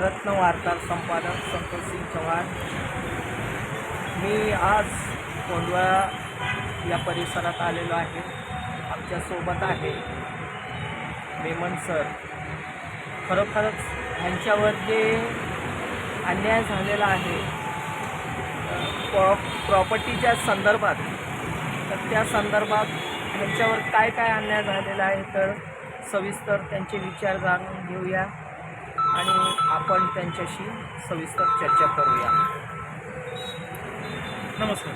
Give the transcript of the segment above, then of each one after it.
रत्न वार्तार संपादक संतोष सिंग चव्हाण. मी आज कोंडवा या परिसरात आलेलो आहे. आमच्यासोबत आहे मेमन सर. खरोखरच ह्यांच्यावर जे अन्याय झालेला आहे प्रॉ प्रॉपर्टीच्या संदर्भात तर त्या संदर्भात ह्यांच्यावर काय काय अन्याय झालेला आहे तर सविस्तर त्यांचे विचार जाणून घेऊया. आणि आपण त्यांच्याशी सविस्तर चर्चा करूया. नमस्कार.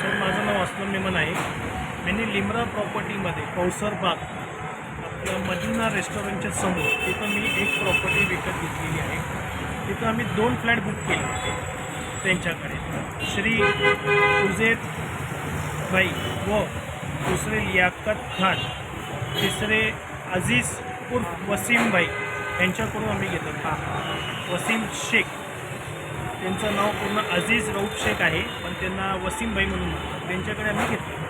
सर माझं नाव अस्लम निमन आहे. मी लिमरा प्रॉपर्टीमध्ये कौसर बाग आपल्या मदिना रेस्टॉरंटच्या समोर तिथं मी एक प्रॉपर्टी विकत घेतलेली आहे. तिथं आम्ही दोन फ्लॅट बुक केले होते त्यांच्याकडे. श्री उजेद भाई व दुसरे लियाकत खान तिसरे अझीज उर्फ वसीम भाई यांच्याकडून आम्ही घेतो. हा वसीम शेख. त्यांचं नाव पूर्ण अजीज रऊफ शेख आहे पण त्यांना वसीमभाई म्हणून म्हणतात. त्यांच्याकडे आम्ही घेतलं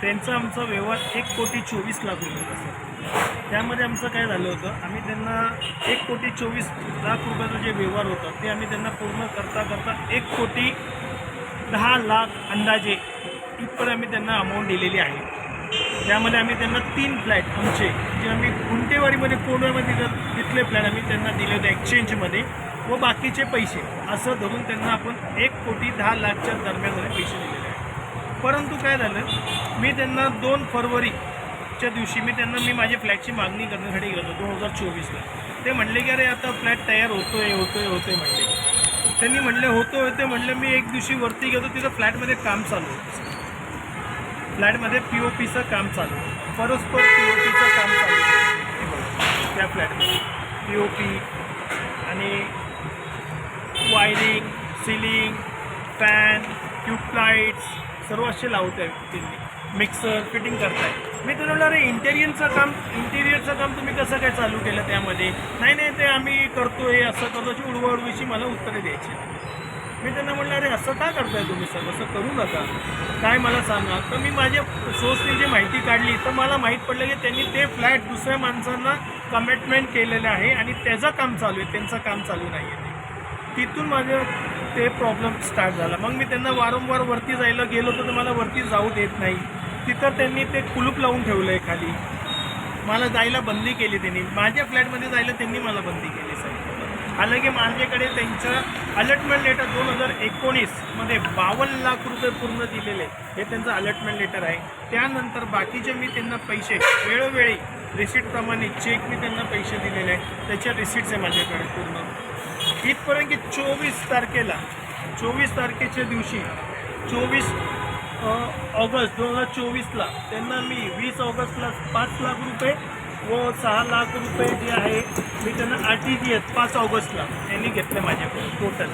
त्यांचा आमचा व्यवहार एक कोटी चोवीस लाख रुपये सर त्यामध्ये आमचं काय झालं होतं आम्ही त्यांना एक कोटी चोवीस लाख रुपयाचं जे व्यवहार होता ते आम्ही त्यांना पूर्ण करता करता एक कोटी दहा लाख अंदाजे इथपर्यंत आम्ही त्यांना अमाऊंट दिलेली आहे. त्यामध्ये आम्ही त्यांना तीन फ्लॅट आमचे जे आम्ही गुंटेवारीमध्ये कोंडव्यामध्ये जर तिथले फ्लॅट आम्ही त्यांना दिले होते एक्सचेंजमध्ये. व बाकीचे पैसे असं धरून त्यांना आपण एक कोटी दहा लाखच्या दरम्यानमध्ये पैसे दिलेले आहे परंतु काय झालं मी त्यांना दोन फरवरीच्या दिवशी मी त्यांना मी माझ्या फ्लॅटची मागणी करण्यासाठी गेलो होतो दोन हजार चोवीसला. ते म्हणले की अरे आता फ्लॅट तयार होतोय होतोय होतोय म्हणले. त्यांनी म्हणले होतो होते म्हणले मी एक दिवशी वरती गेलो तिथं फ्लॅटमध्ये काम चालू होतं. फ्लॅटमध्ये पी ओ पीचं काम चालू. आहे. परस्पर पी ओ पीचं काम चालू. आहे. त्या फ्लॅटमध्ये. पी ओ पी आणि वायरिंग सिलिंग फॅन ट्यूबलाईट्स सर्व असे लावत आहेत त्यांनी. मिक्सर फिटिंग करताय. मी तुला म्हणलं अरे इंटेरियरचं काम इंटेरियरचं काम तुम्ही कसं काय चालू केलं त्यामध्ये? नाही नाही ते आम्ही करतोय असं करतो अशी उडवाउडवीची मला उत्तरे द्यायची मी त्यांना म्हटलं अरे असं का करताय तुम्ही सर असं करू नका. काय मला सांगा? तर मी माझ्या सोर्सने जी माहिती काढली तर मला माहीत पडलं की त्यांनी ते फ्लॅट दुसऱ्या माणसांना कमिटमेंट केलेलं आहे आणि त्याचं काम चालू आहे. त्यांचं काम चालू नाही आहे तिथून माझं ते प्रॉब्लेम स्टार्ट झाला. मग मी त्यांना वारंवार वरती जायला गेलो तर मला वरती जाऊ देत नाही. तिथं त्यांनी ते कुलूप लावून ठेवलं आहे खाली. मला जायला बंदी केली त्यांनी. माझ्या फ्लॅटमध्ये जायला त्यांनी मला बंदी केली साहेब. हालाकी माझ्याकडे त्यांचं अलर्टमेंट लेटर दोन हजार एकोणीसमध्ये बावन्न लाख रुपये पूर्ण दिलेले हे त्यांचं अलर्टमेंट लेटर आहे. त्यानंतर बाकीचे मी त्यांना पैसे वेळोवेळी रिसीटप्रमाणे चेक मी त्यांना पैसे दिलेले आहे त्याच्या रिसीट्स आहे माझ्याकडे पूर्ण. इथपर्यंत की चोवीस तारखेला चोवीस तारखेच्या दिवशी चोवीस ऑगस्ट दोन हजार चोवीसला त्यांना मी वीस ऑगस्टला पाच लाख रुपये व सहा लाख रुपये जे आहे. मी त्यांना आर टी जी एस पाच ऑगस्टला त्यांनी घेतले माझ्याकडून टोटल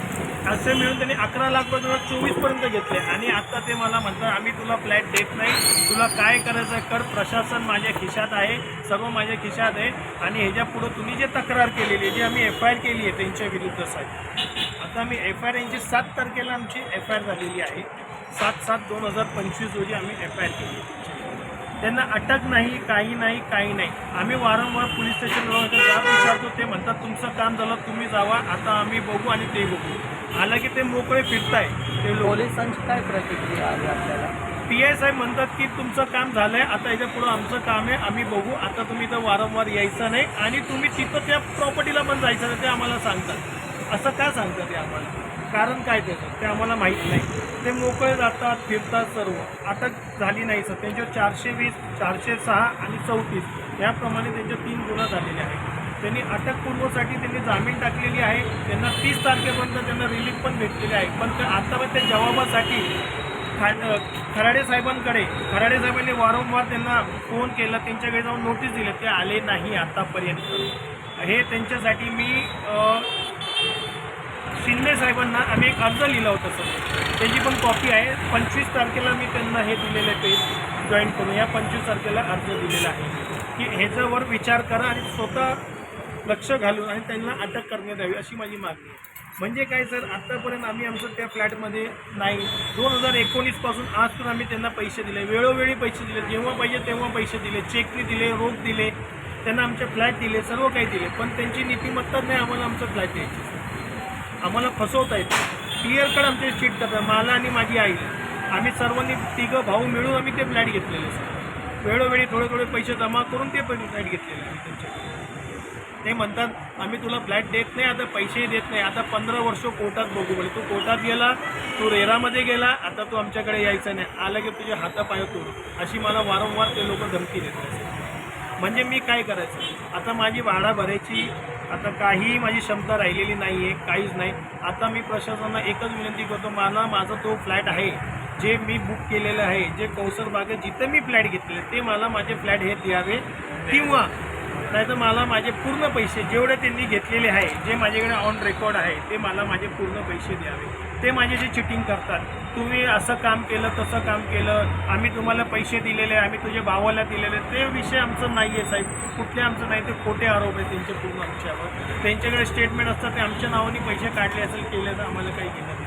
असे मिळून त्यांनी अकरा लाख दोन हजार चोवीसपर्यंत घेतले. आणि आता ते मला म्हणतात आम्ही तुला फ्लॅट देत नाही. तुला काय करायचं आहे कर. प्रशासन माझ्या खिशात आहे. सर्व माझ्या खिशात आहे. आणि ह्याच्या पुढं तुम्ही जे तक्रार केलेली आहे जी आम्ही एफ आय आर केली आहे त्यांच्या विरुद्ध साहेब. आता आम्ही एफ आय आर यांची सात तारखेला आमची एफ आय आर झालेली आहे. सात सात दोन हजार पंचवीस रोजी आम्ही एफ आय आर केली. त्यांना अटक नाही काही नाही काही नाही. आम्ही वारंवार पोलीस स्टेशनवर जाब विचारतो ते म्हणतात तुमचं काम झालं तुम्ही जावा आता आम्ही बघू आणि ते बघू. आलं की ते मोकळे फिरताय ते पोलिसांची काय प्रतिक्रिया आली आपल्याला? पी आय साहेब म्हणतात की तुमचं काम झालंय आता याच्या पुढं आमचं काम आहे आम्ही बघू आता तुम्ही इथं वारंवार यायचं नाही आणि तुम्ही तिथं त्या प्रॉपर्टीला पण जायचं नाही ते आम्हाला सांगतात. असं का सांगतात ते आम्हाला? कारण काय त्याचं ते आम्हाला माहीत नाही. ते मोकळे जातात फिरतात सर्व. अटक झाली नाही सर. त्यांच्यावर चारशे वीस चारशे सहा आणि चौतीस याप्रमाणे त्यांच्या तीन गुन्हा झालेले आहेत. त्यांनी अटकपूर्वसाठी त्यांनी जामीन टाकलेली आहे. त्यांना तीस तारखेपर्यंत त्यांना रिलीफ पण भेटलेली आहे. पण ते आता त्या जबाबासाठी खा- खराडे साहेबांकडे खराडे साहेबांनी वारंवार त्यांना फोन केला. त्यांच्याकडे जाऊन नोटीस दिली. ते आले नाही आतापर्यंत. हे त्यांच्यासाठी मी शिंदे साहेबांना आम्ही एक अर्ज लिहिला होता सर. त्याची पण कॉपी आहे. पंचवीस तारखेला मी त्यांना हे दिलेलं आहे पेज जॉईन करून. या पंचवीस तारखेला अर्ज दिलेला आहे. की ह्याच्यावर विचार करा आणि स्वतः लक्ष घालून आणि त्यांना अटक करण्यात यावी अशी माझी मागणी आहे. म्हणजे काय सर आत्तापर्यंत आम्ही आमचं त्या फ्लॅटमध्ये नाही. दोन हजार एकोणीसपासून आज पण आम्ही त्यांना पैसे दिले. वेळोवेळी पैसे दिले. जेव्हा पाहिजे तेव्हा पैसे दिले. चेकने दिले रोख दिले. त्यांना आमचे फ्लॅट दिले सर्व काही दिले. पण त्यांची नीतिमत्ताच नाही आम्हाला आमचं फ्लॅट द्यायची. आम्हाला फसवता येते क्लिअर कट आमचे चीट करतात. मला आणि माझी आई. आम्ही सर्वांनी तिघं भाऊ मिळून आम्ही ते फ्लॅट घेतलेले सर. वेळोवेळी थोडे थोडे पैसे जमा करून ते पण फ्लॅट घेतलेले आम्ही त्यांच्याकडे ते म्हणतात आम्ही तुला फ्लॅट देत नाही आता पैसेही देत नाही. आता पंधरा वर्ष कोर्टात बघू. म्हणजे तू कोर्टात गेला तू रेरामध्ये गेला आता तू आमच्याकडे यायचा नाही. आलं की तुझे हातापाय तोडू. अशी मला वारंवार ते लोक धमकी देतात. म्हणजे मी काय करायचं? आता माझी भाडा भरायची आता काहीही माझी क्षमता राहिलेली नाही आहे काहीच नाही. आता मी प्रशासनाला एकच विनंती करतो मला माझा तो फ्लॅट आहे जे मी बुक केलेलं आहे जे कौसर बागेत जिथं मी फ्लॅट घेतले ते मला माझे फ्लॅट हे द्यावे. किंवा नाही तर मला माझे पूर्ण पैसे जेवढे त्यांनी घेतलेले आहे जे माझ्याकडे ऑन रेकॉर्ड आहे ते मला माझे पूर्ण पैसे द्यावे. ते माझे जे चिटिंग करतात. तुम्ही असं काम केलं तसं काम केलं आम्ही तुम्हाला पैसे दिलेले आम्ही तुझ्या भावाला दिलेले ते विषय आमचं नाही आहे साहेब. कुठले आमचं नाही ते खोटे आरोप आहे त्यांचे पूर्ण आमच्यावर. त्यांच्याकडे स्टेटमेंट असतात ते आमच्या नावाने पैसे काढले असेल केले तर आम्हाला काही घेणं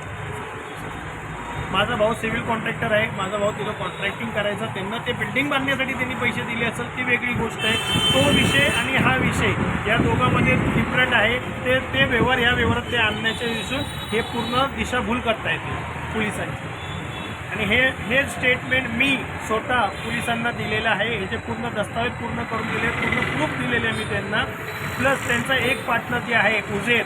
माझा भाऊ सिव्हिल कॉन्ट्रॅक्टर आहे माझा भाऊ तिथं कॉन्ट्रॅक्टिंग करायचा त्यांना ते बिल्डिंग बांधण्यासाठी त्यांनी पैसे दिले असेल ती वेगळी गोष्ट आहे. तो विषय आणि हा विषय या दोघांमध्ये डिफरंट आहे. ते ते व्यवहार ह्या व्यवहारात ते आणण्याच्या दिसून हे पूर्ण दिशाभूल करता येते पोलिसांची. आणि हे हे स्टेटमेंट मी स्वतः पोलिसांना दिलेलं आहे. ह्याचे पूर्ण दस्तावेज पूर्ण करून दिले पूर्ण प्रूफ दिलेले आहे मी त्यांना. प्लस त्यांचा एक पार्टनर जे आहे उजेर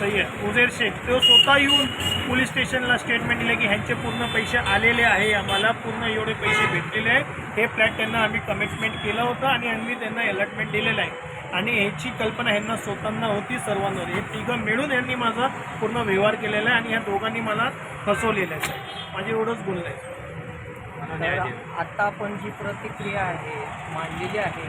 सय्यद उजेर शेख तो स्वतः येऊन पोलीस स्टेशनला स्टेटमेंट दिले की ह्यांचे पूर्ण पैसे आलेले आहे. आम्हाला पूर्ण एवढे पैसे भेटलेले आहे हे फ्लॅट त्यांना आम्ही कमिटमेंट केलं होतं आणि आम्ही त्यांना अलॉटमेंट दिलेलं आहे. आणि ह्याची कल्पना ह्यांना स्वतःना होती सर्वांवर हे तिघं मिळून यांनी माझा पूर्ण व्यवहार केलेला आहे आणि ह्या दोघांनी मला फसवलेलं आहे. माझे एवढंच बोलणं आहे. तर आता आपण जी प्रतिक्रिया आहे मांडलेली आहे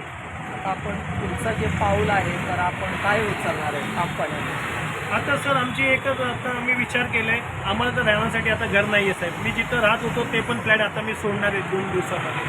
आता आपण पुढचं जे पाऊल आहे तर आपण काय उचलणार आहे? कंपन्याने आता सर आमची एकच आता आम्ही विचार केला आहे आम्हाला तर राहण्यासाठी आता घर नाही आहे साहेब. मी जिथं राहत होतो ते पण फ्लॅट आता मी सोडणार आहे दोन दिवसामध्ये.